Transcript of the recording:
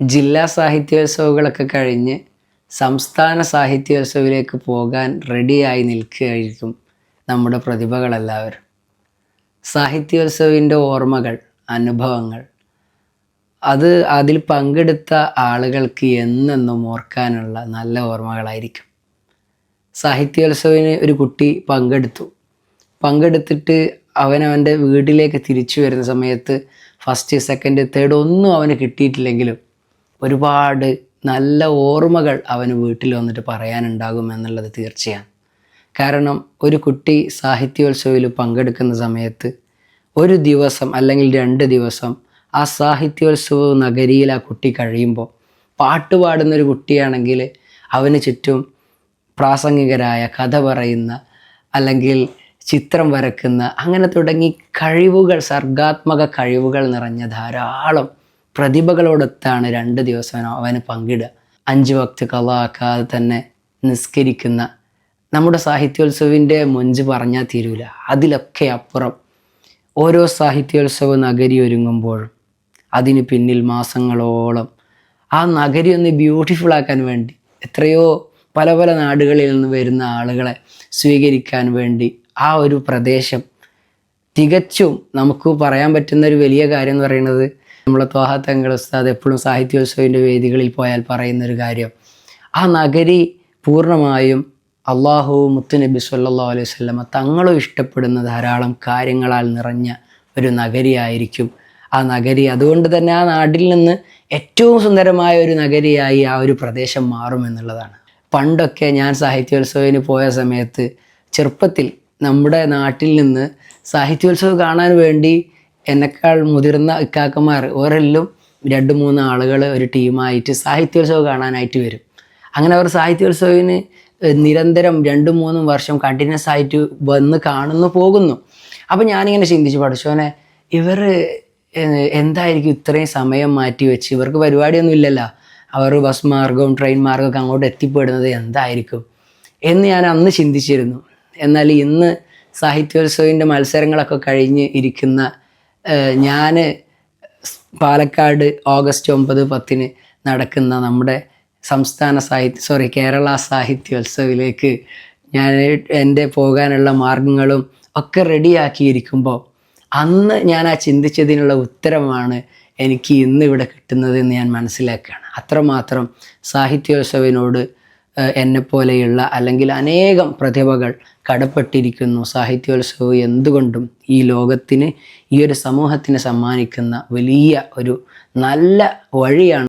ജില്ലാ സാഹിത്യോത്സവങ്ങളൊക്കെ കഴിഞ്ഞ് സംസ്ഥാന സാഹിത്യോത്സവിലേക്ക് പോകാൻ റെഡിയായി നിൽക്കുകയായിരിക്കും നമ്മുടെ പ്രതിഭകളെല്ലാവരും. സാഹിത്യോത്സവിന്റെ ഓർമ്മകൾ അനുഭവങ്ങൾ അത് അതിൽ പങ്കെടുത്ത ആളുകൾക്ക് എന്നെന്നും ഓർക്കാനുള്ള നല്ല ഓർമ്മകളായിരിക്കും. സാഹിത്യോത്സവിന് ഒരു കുട്ടി പങ്കെടുത്തു. പങ്കെടുത്തിട്ട് അവനവന്റെ വീട്ടിലേക്ക് തിരിച്ചു വരുന്ന സമയത്ത് ഫസ്റ്റ് സെക്കൻഡ് തേർഡ് ഒന്നും അവന് കിട്ടിയിട്ടില്ലെങ്കിലും ഒരുപാട് നല്ല ഓർമ്മകൾ അവന് വീട്ടിൽ വന്നിട്ട് പറയാനുണ്ടാകും എന്നുള്ളത് തീർച്ചയാണ്. കാരണം ഒരു കുട്ടി സാഹിത്യോത്സവയിൽ പങ്കെടുക്കുന്ന സമയത്ത് ഒരു ദിവസം അല്ലെങ്കിൽ രണ്ട് ദിവസം ആ സാഹിത്യോത്സവ നഗരിയിൽ ആ കുട്ടി കഴിയുമ്പോൾ പാട്ട് പാടുന്ന ഒരു കുട്ടിയാണെങ്കിൽ അവന് ചുറ്റും പ്രാസംഗികരായ കഥ പറയുന്ന അല്ലെങ്കിൽ ചിത്രം വരക്കുന്ന അങ്ങനെ തുടങ്ങി കഴിവുകൾ സർഗാത്മക കഴിവുകൾ നിറഞ്ഞ ധാരാളം പ്രതിഭകളോടൊത്താണ് രണ്ട് ദിവസം അവന് പങ്കിടുക. അഞ്ച് വക്ത് കലാക്കാതെ തന്നെ നിസ്കരിക്കുന്ന നമ്മുടെ സാഹിത്യോത്സവിന്റെ മൊഞ്ച് പറഞ്ഞാൽ തീരൂല. അതിലൊക്കെ അപ്പുറം ഓരോ സാഹിത്യോത്സവ നഗരി ഒരുങ്ങുമ്പോഴും അതിന് പിന്നിൽ മാസങ്ങളോളം ആ നഗരി ഒന്ന് ബ്യൂട്ടിഫുൾ ആക്കാൻ വേണ്ടി എത്രയോ പല പല നാടുകളിൽ നിന്ന് വരുന്ന ആളുകളെ സ്വീകരിക്കാൻ വേണ്ടി ആ ഒരു പ്രദേശം തികച്ചും നമുക്ക് പറയാൻ പറ്റുന്ന ഒരു വലിയ കാര്യം എന്ന് പറയുന്നത് നമ്മളെ ത്വാഹ തങ്ങൾ ഉസ്താദ് എപ്പോഴും സാഹിത്യോത്സവിന്റെ വേദികളിൽ പോയാൽ പറയുന്ന ഒരു കാര്യം ആ നഗരി പൂർണമായും അള്ളാഹു മുത്തുനബി സല്ലാ അലൈഹി സ്വല്ലമ തങ്ങളും ഇഷ്ടപ്പെടുന്ന ധാരാളം കാര്യങ്ങളാൽ നിറഞ്ഞ ഒരു നഗരിയായിരിക്കും ആ നഗരി. അതുകൊണ്ട് തന്നെ ആ നാട്ടിൽ നിന്ന് ഏറ്റവും സുന്ദരമായ ഒരു നഗരിയായി ആ ഒരു പ്രദേശം മാറുമെന്നുള്ളതാണ് പണ്ടൊക്കെ ഞാൻ സാഹിത്യോത്സവത്തിന് പോയ സമയത്ത് ചെറുപ്പത്തിൽ നമ്മുടെ നാട്ടിൽ നിന്ന് സാഹിത്യോത്സവം കാണാൻ വേണ്ടി എന്നെക്കാൾ മുതിർന്ന ഇക്കാക്കന്മാർ ഓരെല്ലാം രണ്ട് മൂന്ന് ആളുകൾ ഒരു ടീമായിട്ട് സാഹിത്യോത്സവം കാണാനായിട്ട് വരും. അങ്ങനെ അവർ സാഹിത്യോത്സവത്തിന് നിരന്തരം രണ്ടും മൂന്നും വർഷം കണ്ടിന്യൂസ് ആയിട്ട് വന്ന് കാണുന്നു പോകുന്നു. അപ്പം ഞാനിങ്ങനെ ചിന്തിച്ചു പഠിച്ചോനെ ഇവർ എന്തായിരിക്കും ഇത്രയും സമയം മാറ്റി വെച്ച്? ഇവർക്ക് പരിപാടിയൊന്നും ഇല്ലല്ലോ. അവർ ബസ് മാർഗവും ട്രെയിൻ മാർഗമൊക്കെ അങ്ങോട്ട് എത്തിപ്പെടുന്നത് എന്തായിരിക്കും? എന്ന് ഞാൻ അന്ന് ചിന്തിച്ചിരുന്നു. എന്നാൽ ഇന്ന് സാഹിത്യോത്സവത്തിന്റെ മത്സരങ്ങളൊക്കെ കഴിഞ്ഞ് ഇരിക്കുന്ന ഞാൻ പാലക്കാട് ഓഗസ്റ്റ് ഒമ്പത് പത്തിന് നടക്കുന്ന നമ്മുടെ സംസ്ഥാന സാഹിത്യ സോറി കേരള സാഹിത്യോത്സവിലേക്ക് ഞാൻ എന്റെ പോകാനുള്ള മാർഗങ്ങളും ഒക്കെ റെഡിയാക്കിയിരിക്കുമ്പോൾ അന്ന് ഞാൻ ആ ചിന്തിച്ചതിനുള്ള ഉത്തരമാണ് എനിക്ക് ഇന്ന് ഇവിടെ കിട്ടുന്നത് എന്ന് ഞാൻ മനസ്സിലാക്കുകയാണ്. അത്രമാത്രം സാഹിത്യോത്സവിനോട് എന്നെപ്പോലെയുള്ള അല്ലെങ്കിൽ അനേകം പ്രതിഭകൾ കടപ്പെട്ടിരിക്കുന്നു സാഹിത്യോത്സവം എന്തുകൊണ്ടും ഈ ലോകത്തിന് ഈ ഒരു സമൂഹത്തിന് സമ്മാനിക്കുന്ന വലിയ ഒരു നല്ല വഴിയാണ്